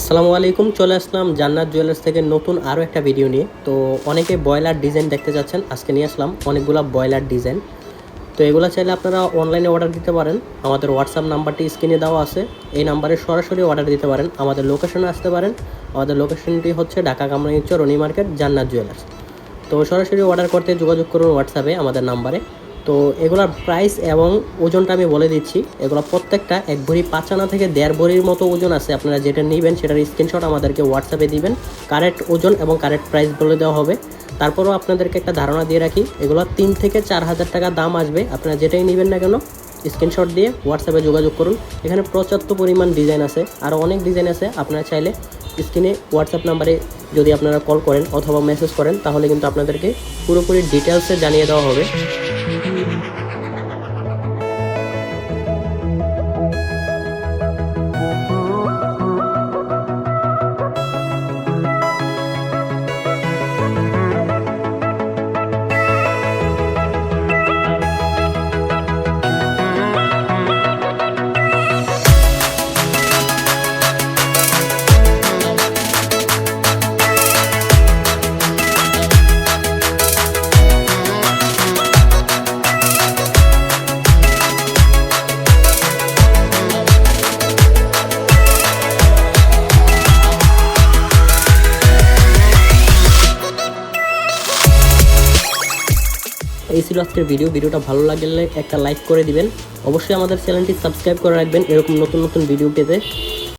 আসসালামু আলাইকুম, চলে আসলাম জান্নাত জুয়েলার্স থেকে নতুন আরও একটা ভিডিও নিয়ে। তো অনেকে ব্রয়লার ডিজাইন দেখতে যাচ্ছেন, আজকে নিয়ে আসলাম অনেকগুলো ব্রয়লার ডিজাইন তো এগুলো চাইলে আপনারা অনলাইনে অর্ডার দিতে পারেন, আমাদের হোয়াটসঅ্যাপ নাম্বারটি স্ক্রিনে দেওয়া আছে। এই নাম্বারে সরাসরি অর্ডার দিতে পারেন, আমাদের লোকেশনে আসতে পারেন। আমাদের লোকেশনটি হচ্ছে ঢাকা কামরাঙ্গীর রনি মার্কেট, জান্নাত জুয়েলার্স। তো সরাসরি অর্ডার করতে যোগাযোগ করুন হোয়াটসঅ্যাপে আমাদের নাম্বারে। তো এগুলোর প্রাইস এবং ওজনটা আমি বলে দিচ্ছি। এগুলো প্রত্যেকটা এক ভরি পাঁচ আনা থেকে দেড় ভরির মতো ওজন আছে। আপনারা যেটা নেবেন সেটার স্ক্রিনশট আমাদেরকে হোয়াটসঅ্যাপে দিবেন। কারেক্ট ওজন এবং কারেক্ট প্রাইস বলে দেওয়া হবে। তারপরেও আপনাদেরকে একটা ধারণা দিয়ে রাখি, এগুলো তিন থেকে চার হাজার টাকা দাম আসবে। আপনারা যেটাই নেবেন না কেন স্ক্রিনশট দিয়ে হোয়াটসঅ্যাপে যোগাযোগ করুন। এখানে পর্যাপ্ত পরিমাণ ডিজাইন আছে। আরও অনেক ডিজাইন আছে। আপনারা চাইলে স্ক্রিনে হোয়াটসঅ্যাপ নাম্বারে যদি আপনারা কল করেন অথবা মেসেজ করেন, তাহলে কিন্তু আপনাদেরকে পুরোপুরি ডিটেলসে জানিয়ে দেওয়া হবে। এই ছিল আজকের ভিডিও। ভিডিওটা ভালো লাগলে একটা লাইক করে দিবেন। অবশ্যই আমাদের চ্যানেলটি সাবস্ক্রাইব করে রাখবেন। এরকম নতুন নতুন ভিডিও পেতে।